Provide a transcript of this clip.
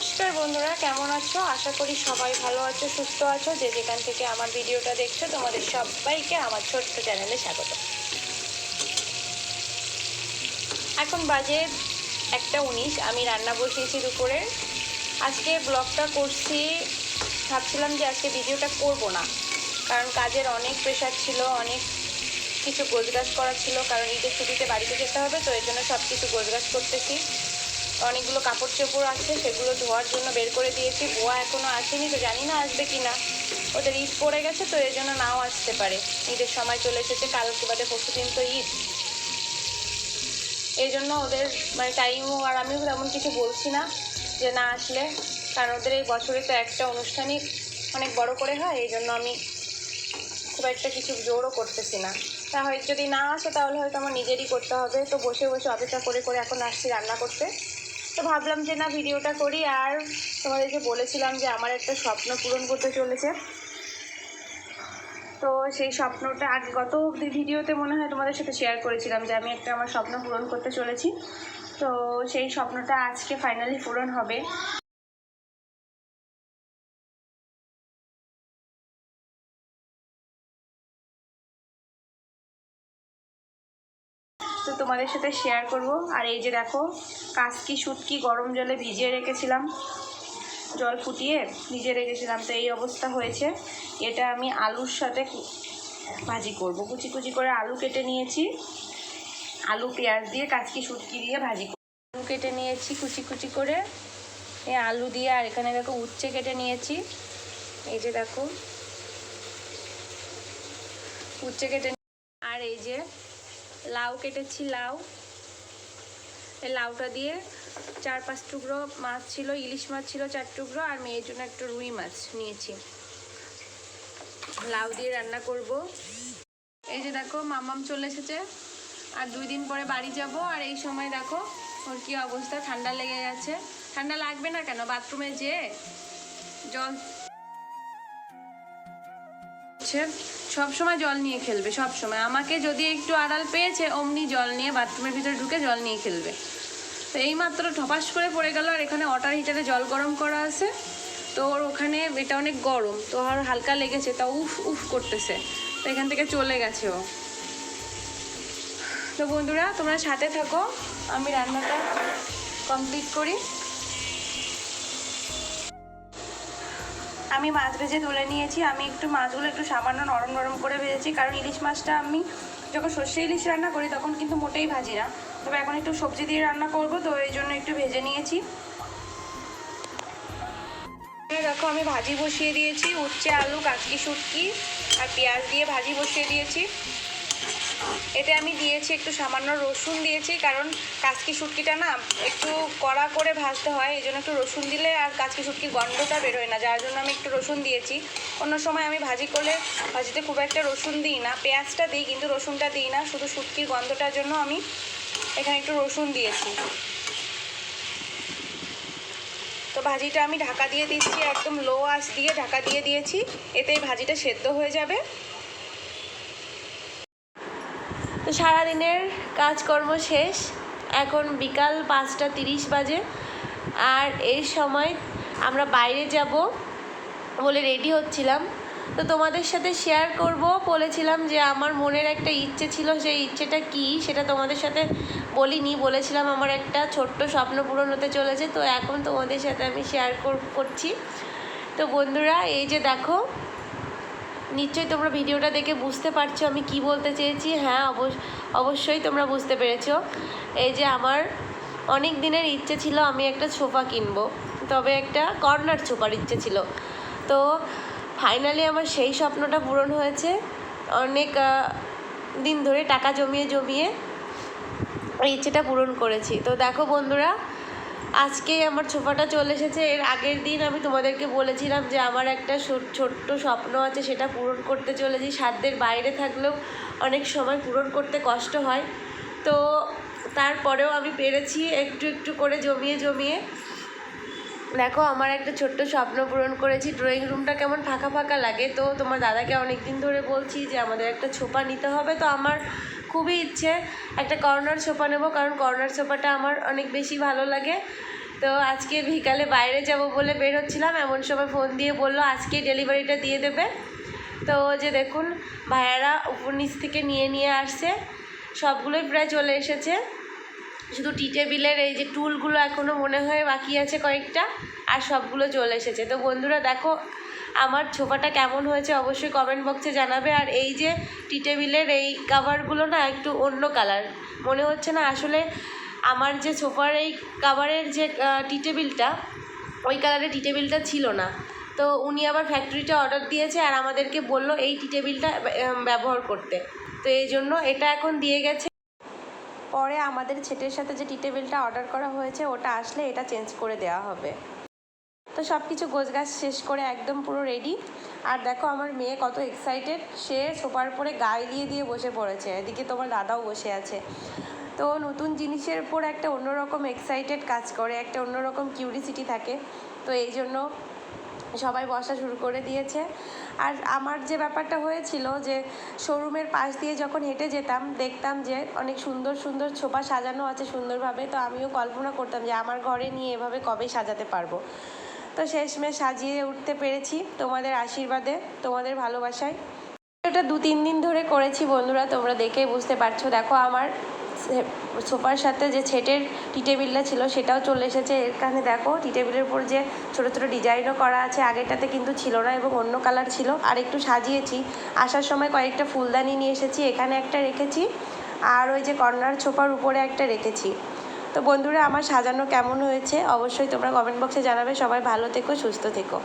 নমস্কার বন্ধুরা, কেমন আছো? আশা করি সবাই ভালো আছো, সুস্থ আছো। যে যেখান থেকে আমার ভিডিওটা দেখছ, তোমাদের সবাইকে আমার ছোট্ট চ্যানেলে স্বাগত। এখন বাজে একটা উনিশ, আমি রান্না বসিয়েছি দুপুরে। আজকে ব্লগটা করছি, ভাবছিলাম যে আজকে ভিডিওটা করব না, কারণ কাজের অনেক প্রেশার ছিল, অনেক কিছু গোছগাছ করা ছিল, কারণ ঈদের ছুটিতে বাড়িতে যেতে হবে, তো এই জন্য সব কিছু গোছগাছ করতেছি। অনেকগুলো কাপড় চোপড় আছে, সেগুলো ধোয়ার জন্য বের করে দিয়েছি। বোয়া এখনও আসেনি, তো জানি না আসবে কি না ওদের ঈদ পড়ে গেছে, তো এই জন্য নাও আসতে পারে। ঈদের সময় চলে এসেছে, কালকে বাদে পরশু দিন তো ঈদ। এই জন্য ওদের মানে টাইমও আর আমিও তেমন কিছু বলছি না যে না আসলে। কারণ ওদের এই বছরে তো একটা অনুষ্ঠানই অনেক বড় করে হয় এই জন্য আমি খুব একটা কিছু জোরও করতেছি না। তা হয় যদি না আসে, তাহলে হয়তো আমার নিজেরই করতে হবে। তো বসে বসে অপেক্ষা করে করে এখন আসছি রান্না করতে। তো ভাবলাম যে না, ভিডিওটা করি। আর তোমাদেরকে বলেছিলাম যে আমার একটা স্বপ্ন পূরণ করতে চলেছে, তো সেই স্বপ্নটা আগে গত ভিডিওতে মনে হয় তোমাদের সাথে শেয়ার করেছিলাম যে আমি একটা আমার স্বপ্ন পূরণ করতে চলেছি। তো সেই স্বপ্নটা আজকে ফাইনালি পূরণ হবে। তো তোমাদের সাথে শেয়ার করব। আর এই যে দেখো, কাসকি শুটকি গরম জলে ভিজিয়ে রেখেছিলাম। জল ফুটিয়ে ভিজিয়ে রেখেছিলাম, তো এই অবস্থা হয়েছে। এটা আমি আলুর সাথে ভাজি করব। কুচি কুচি করে আলু কেটে নিয়েছি। আলু, পেঁয়াজ দিয়ে কাচকি শুটকি দিয়ে ভাজি আলু কেটে নিয়েছি, কুচি কুচি করে। এই আলু দিয়ে, আর এখানে দেখো উচ্ছে কেটে নিয়েছি। এই যে দেখো, উচ্ছে কেটে আর এই যে লাউ কেটেছি, লাউ। এই লাউটা দিয়ে চার পাঁচ টুকরো মাছ ছিল, ইলিশ মাছ ছিল চার টুকরো, আর মেয়ের জন্য একটু রুই মাছ নিয়েছি। লাউ দিয়ে রান্না করব। এই যে দেখো, মামাম চলে এসেছে। আর দুই দিন পরে বাড়ি যাব। আর এই সময় দেখো, ওর কি অবস্থা? ঠান্ডা লেগে গেছে। ঠান্ডা লাগবে না কেন? বাথরুমে যেয়ে জল হচ্ছে, সব সময় জল নিয়ে খেলবে, সব সময়। আমাকে যদি একটু আড়াল পেয়েছে, অমনি জল নিয়ে বাথরুমের ভিতরে ঢুকে জল নিয়ে খেলবে। তো এইমাত্র ঠপাস করে পড়ে গেল, আর এখানে ওয়াটার হিটারে জল গরম করা আছে। তো ওর ওখানে এটা অনেক গরম, তো আর হালকা লেগেছে, তা উফ উফ করতেছে। তো এখান থেকে চলে গেছে ও। তো বন্ধুরা, তোমরা সাথে থাকো, আমি রান্নাটা কমপ্লিট করি। আমি মাছ ভেজে তুলে নিয়েছি। আমি একটু মাছগুলো একটু সামান্য নরম নরম করে ভেজেছি, কারণ ইলিশ মাছটা আমি যখন সর্ষে ইলিশ রান্না করি তখন কিন্তু মোটেই ভাজি না। তবে এখন একটু সবজি দিয়ে রান্না করব, তো এই জন্য একটু ভেজে নিয়েছি। দেখো, আমি ভাজি বসিয়ে দিয়েছি। উচ্ছে, আলু, কাঁচকি, শুটকি আর পেঁয়াজ দিয়ে ভাজি বসিয়ে দিয়েছি। এতে আমি দিয়েছি একটু সামান্য রসুন দিয়েছি, কারণ কাচকি শুটকিটা না একটু কড়া করে ভাজতে হয়, এই জন্য একটু রসুন দিলে আর কাচকি শুটকির গন্ধটা বেরোয় না, যার জন্য আমি একটু রসুন দিয়েছি। অন্য সময় আমি ভাজি করলে ভাজিতে খুব একটা রসুন দিই না, পেঁয়াজটা দিই কিন্তু রসুনটা দিই না, শুধু শুটকির গন্ধটার জন্য আমি এখানে একটু রসুন দিয়েছি। তো ভাজিটা আমি ঢাকা দিয়ে দিচ্ছি, একদম লো আঁচ দিয়ে ঢাকা দিয়ে দিয়েছি এতেই ভাজিটা সেদ্ধ হয়ে যাবে। তো সারাদিনের কাজকর্ম শেষ। এখন বিকাল পাঁচটা তিরিশ বাজে। আর এই সময় আমরা বাইরে যাব বলে রেডি হচ্ছিলাম। তো তোমাদের সাথে শেয়ার করব। বলেছিলাম যে আমার মনের একটা ইচ্ছে ছিল, সেই ইচ্ছেটা কি সেটা তোমাদের সাথে বলিনি। বলেছিলাম আমার একটা ছোট্ট স্বপ্ন পূরণ হতে চলেছে। তো এখন তোমাদের সাথে আমি শেয়ার করছি। তো বন্ধুরা, এই যে দেখো নিশ্চয়ই তোমরা ভিডিওটা দেখে বুঝতে পারছ আমি কি বলতে চেয়েছি। হ্যাঁ অবশ্য অবশ্যই তোমরা বুঝতে পেরেছ। এই যে আমার অনেক দিনের ইচ্ছে ছিল আমি একটা সোফা কিনবো, তবে একটা কর্নার সোফার ইচ্ছে ছিল। তো ফাইনালি আমার সেই স্বপ্নটা পূরণ হয়েছে। অনেক দিন ধরে টাকা জমিয়ে জমিয়ে ইচ্ছেটা পূরণ করেছি। তো দেখো বন্ধুরা আজকে আমার সোফাটা চলে এসেছে। এর আগের দিন আমি তোমাদেরকে বলেছিলাম যে আমার একটা ছোট্ট স্বপ্ন আছে, সেটা পূরণ করতে চলেছি। সাধ্যের বাইরে থাকলেও অনেক সময় পূরণ করতে কষ্ট হয়। তো তারপরেও আমি পেরেছি একটু একটু করে জমিয়ে জমিয়ে। দেখো, আমার একটা ছোট্ট স্বপ্ন পূরণ করেছি। ড্রয়িং রুমটা কেমন ফাঁকা ফাঁকা লাগে। তো তোমার দাদাকে অনেক দিন ধরে বলছি যে আমাদের একটা ছোপা নিতে হবে। তো আমার খুবই ইচ্ছে একটা কর্নার সোফা নেব, কারণ কর্নার সোফাটা আমার অনেক বেশি ভালো লাগে। তো আজকে বিকালে বাইরে যাব বলে বের হচ্ছিলাম, এমন সময় ফোন দিয়ে বলল, আজকে ডেলিভারিটা দিয়ে দেবে। তো যে দেখুন, ভাইয়ারা উপর নিচ থেকে নিয়ে নিয়ে আসছে, সবগুলোই প্রায় চলে এসেছে। শুধু টি টেবিলের এই যে টুলগুলো এখনও মনে হয় বাকি আছে কয়েকটা, আর সবগুলো চলে এসেছে। তো বন্ধুরা, দেখো আমার ছোপাটা কেমন হয়েছে অবশ্যই কমেন্ট বক্সে জানাবে। আর এই যে টি টেবিলের এই কাভারগুলো না একটু অন্য কালার মনে হচ্ছে না আসলে আমার যে সোফার এই কাভারের যে টি টেবিলটা, ওই কালারের টি টেবিলটা ছিল না। তো উনি আবার ফ্যাক্টরিটা অর্ডার দিয়েছে আর আমাদেরকে বলল এই টি টেবিলটা ব্যবহার করতে। তো এই জন্য এটা এখন দিয়ে গেছে। পরে আমাদের ছেটের সাথে যে টি টেবিলটা অর্ডার করা হয়েছে, ওটা আসলে এটা চেঞ্জ করে দেওয়া হবে। তো সব কিছু গোছগাছ শেষ করে একদম পুরো রেডি আর দেখো আমার মেয়ে কত এক্সাইটেড সে সোফার পরে গায়ে দিয়ে দিয়ে বসে পড়েছে। এদিকে তোমার দাদাও বসে আছে। তো নতুন জিনিসের উপর একটা অন্যরকম এক্সাইটেড কাজ করে, একটা অন্যরকম কিউরিসিটি থাকে। তো এই জন্য সবাই বসা শুরু করে দিয়েছে। আর আমার যে ব্যাপারটা হয়েছিল যে শোরুমের পাশ দিয়ে যখন হেঁটে যেতাম, দেখতাম যে অনেক সুন্দর সুন্দর ছোপা সাজানো আছে সুন্দরভাবে। তো আমিও কল্পনা করতাম যে আমার ঘরে নিয়ে এভাবে কবে সাজাতে পারব। তো শেষমেশ সাজিয়ে উঠতে পেরেছি তোমাদের আশীর্বাদে, তোমাদের ভালোবাসায়। এটা দু তিন দিন ধরে করেছি বন্ধুরা, তোমরা দেখেই বুঝতে পারছ। দেখো আমার সোফার সাথে যে ছেটের টি টেবিলটা ছিল সেটাও চলে এসেছে। এখানে দেখো, টি টেবিলের উপর যে ছোটো ছোটো ডিজাইনও করা আছে, আগেরটাতে কিন্তু ছিল না এবং অন্য কালার ছিল। আর একটু সাজিয়েছি। আসার সময় কয়েকটা ফুলদানি নিয়ে এসেছি, এখানে একটা রেখেছি। আর ওই যে কর্নার ছোপার উপরে একটা রেখেছি। তো বন্ধুরা, আমার সাজানো কেমন হয়েছে অবশ্যই তোমরা কমেন্ট বক্সে জানাবে। সবাই ভালো থেকো, সুস্থ থেকো।